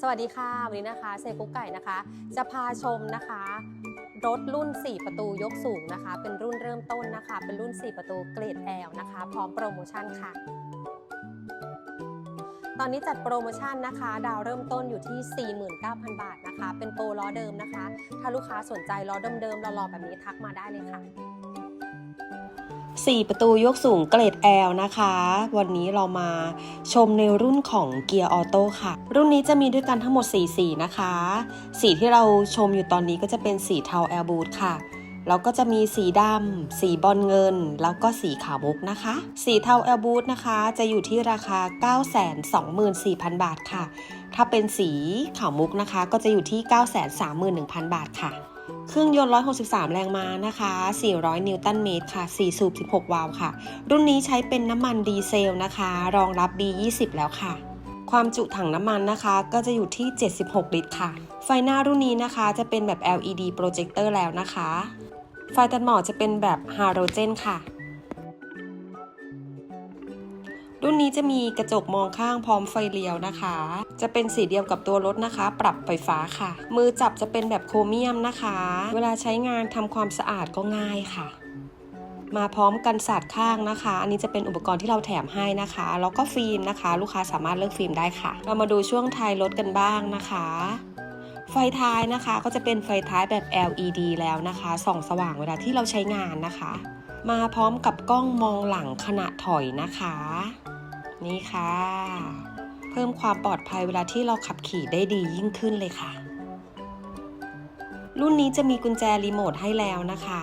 สวัสดีค่ะวันนี้นะคะเซกุ๊กไก่นะคะ จะพาชมนะคะ รถรุ่น 4 ประตูยกสูงนะคะ เป็นรุ่นเริ่มต้นนะคะ เป็นรุ่น 4 ประตูเกรด L นะคะ พร้อมโปรโมชั่นค่ะ ตอนนี้จัดโปรโมชั่นนะคะ ดาวเริ่มต้นอยู่ที่ 49,000 บาทนะคะ เป็นโปรล้อเดิมนะคะ ถ้าลูกค้าสนใจล้อเดิมๆรอๆแบบนี้ทักมาได้เลยค่ะ 4 ประตูยกสูงเกรด L นะคะ วันนี้เรามาชมในรุ่นของเกียร์ออโต้ค่ะ รุ่นนี้จะมีด้วยกันทั้งหมด 4 สีนะคะ สีที่เราชมอยู่ตอนนี้ก็จะเป็นสีเทาแอลบูดค่ะแล้วก็จะมีสีดำ สีบอลเงิน แล้วก็สีขาวมุกนะคะ สีเทาแอลบูดนะคะ จะอยู่ที่ราคา 924,000 บาทค่ะ ถ้าเป็นสีขาวมุกนะคะ ก็จะอยู่ที่ 931,000 บาทค่ะ เครื่องยนต์ 163 แรงม้านะคะ 400 นิวตันเมตรค่ะ 4 สูบ 16 วาล์วค่ะ รุ่นนี้ใช้เป็นน้ำมันดีเซลนะคะ รองรับ B20 แล้วค่ะ ความจุถังน้ำมันนะคะ ก็จะอยู่ที่ 76 ลิตรค่ะ ไฟหน้ารุ่นนี้นะคะ จะเป็นแบบ LED โปรเจคเตอร์แล้วนะคะ ไฟตัดหมอกจะเป็นแบบฮาโลเจนค่ะ รุ่นนี้จะมีกระจกมองข้างพร้อมไฟเลี้ยวนะคะ จะเป็นสีเดียวกับตัวรถนะคะ ปรับไฟฟ้าค่ะ มือจับจะเป็นแบบโครเมียมนะคะ เวลาใช้งานทำความสะอาดก็ง่ายค่ะ มาพร้อมกันสาดข้างนะคะ อันนี้จะเป็นอุปกรณ์ที่เราแถมให้นะคะ แล้วก็ฟิล์มนะคะ ลูกค้าสามารถเลือกฟิล์มได้ค่ะ เรามาดูช่วงท้ายรถกันบ้างนะคะไฟท้ายนะคะก็จะเป็นไฟท้ายแบบ LED แล้วนะคะส่องสว่างเวลาที่เราใช้งานนะคะ มาพร้อมกับกล้องมองหลังขณะถอยนะคะ นี่ค่ะ เพิ่มความปลอดภัยเวลาที่เราขับขี่ได้ดียิ่งขึ้นเลยค่ะ รุ่นนี้จะมีกุญแจรีโมทให้แล้วนะคะ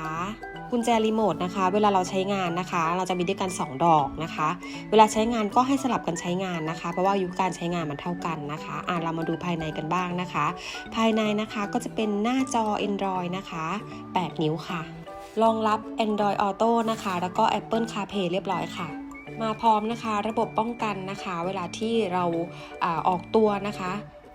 กุญแจรีโมทนะคะ เวลาเราใช้งานนะคะ เราจะมีด้วยกัน 2 ดอกนะคะ เวลาใช้งานก็ให้สลับกันใช้งานนะคะ เพราะว่าอายุการใช้งานมันเท่ากันนะคะอ่าเรามาดูภายในกันบ้างนะคะ ภายในนะคะก็จะเป็นหน้าจอ Android นะคะ 8 นิ้วค่ะรองรับ Android Auto นะคะ แล้วก็ Apple CarPlay เรียบร้อยค่ะ มาพร้อมนะคะ ระบบป้องกันนะคะ เวลาที่เราอออกตัวนะคะ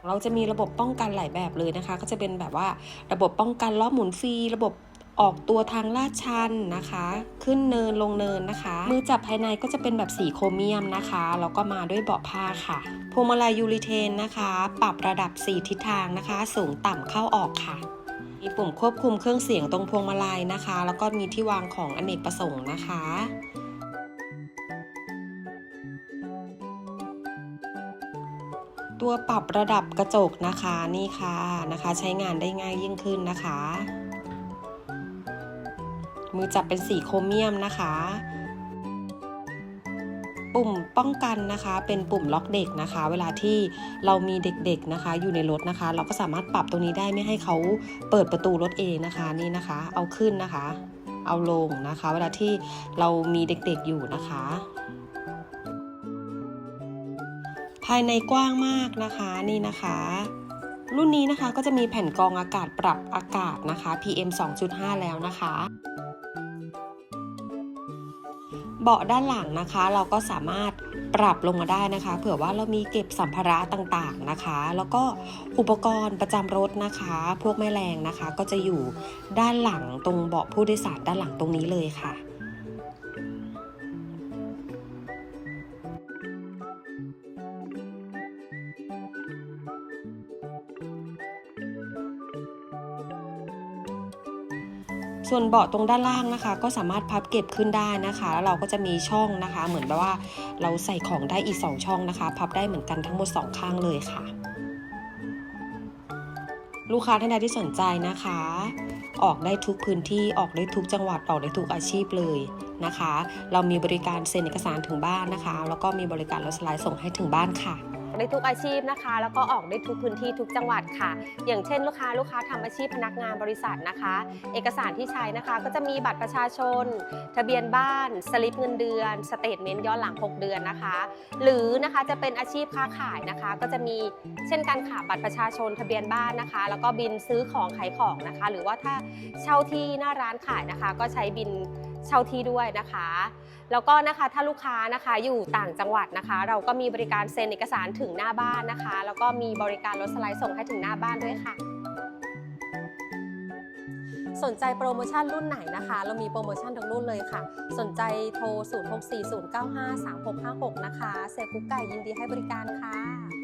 เราจะมีระบบป้องกันหลายแบบเลยนะคะ ก็จะเป็นแบบว่าระบบป้องกันล้อหมุนฟรี ระบบออกตัวทางลาดชันนะคะ ขึ้นเนินลงเนินนะคะ มือจับภายในก็จะเป็นแบบสีโครเมียมนะคะแล้วก็มาด้วยเบาะผ้าค่ะพวงมาลัยยูริเทนนะคะ ปรับระดับ 4 ทิศทางนะคะ สูงต่ำเข้าออกค่ะ มีปุ่มควบคุมเครื่องเสียงตรงพวงมาลัยนะคะ แล้วก็มีที่วางของอเนกประสงค์นะคะ ตัวปรับระดับกระจกนะคะนี่ค่ะนะคะใช้งานได้ง่ายยิ่งขึ้นนะคะ มือจับเป็นสีโครเมียมนะคะ ปุ่มป้องกันนะคะ เป็นปุ่มล็อกเด็กนะคะ เวลาที่เรามีเด็กๆนะคะ อยู่ในรถนะคะ เราก็สามารถปรับตรงนี้ได้ไม่ให้เขาเปิดประตูรถเองนะคะนี่นะคะ เอาขึ้นนะคะ เอาลงนะคะ เวลาที่เรามีเด็กๆอยู่นะคะายในกว้างมากนะคะนี่นะคะ รุ่นนี้นะคะก็จะมีแผ่นกรองอากาศปรับอากาศนะคะ PM 2.5 แล้วนะคะ เบาะด้านหลังนะคะ เราก็สามารถปรับลงมาได้นะคะ เผื่อว่าเรามีเก็บสัมภาระต่างๆนะคะ แล้วก็อุปกรณ์ประจำรถนะคะ พวกแม่แรงนะคะ ก็จะอยู่ด้านหลังตรงเบาะผู้โดยสารด้านหลังตรงนี้เลยค่ะ ส่วนเบาะตรงด้านล่างนะคะ ก็สามารถพับเก็บขึ้นได้นะคะแล้วเราก็จะมีช่องนะคะ เหมือนแบบว่าเราใส่ของได้อีก 2 ช่องนะคะ พับได้เหมือนกันทั้งหมด 2 ข้างเลยค่ะ ลูกค้าท่านใดที่สนใจนะคะ ออกได้ทุกพื้นที่ออกได้ทุกจังหวัดออกได้ทุกอาชีพเลยนะคะ เรามีบริการเซ็นเอกสารถึงบ้านนะคะ แล้วก็มีบริการรถสไลด์ส่งให้ถึงบ้านค่ะ ได้ทุกอาชีพนะคะ แล้วก็ออกได้ทุกพื้นที่ทุกจังหวัดค่ะ อย่างเช่นลูกค้าลูกค้าทำอาชีพพนักงานบริษัทนะคะ เอกสารที่ใช้นะคะ ก็จะมีบัตรประชาชน ทะเบียนบ้าน สลิปเงินเดือน สเตทเมนต์ย้อนหลัง 6 เดือนนะคะ หรือนะคะจะเป็นอาชีพค้าขายนะคะ ก็จะมีเช่นการขาบัตรประชาชนทะเบียนบ้านนะคะ แล้วก็บินซื้อของขายของนะคะ หรือว่าถ้าเช่าที่หน้าร้านขายนะคะ ก็ใช้บิน เช่าที่ด้วยนะคะ แล้วก็นะคะถ้าลูกค้านะคะอยู่ต่างจังหวัดนะคะ เราก็มีบริการเซ็นเอกสารถึงหน้าบ้านนะคะ แล้วก็มีบริการรถสไลด์ส่งให้ถึงหน้าบ้านด้วยค่ะสนใจโปรโมชั่นรุ่นไหนนะคะ เรามีโปรโมชั่นทุกรุ่นเลยค่ะ สนใจโทร 0640953656 นะคะ เซกุ๊กไก่ยินดีให้บริการค่ะ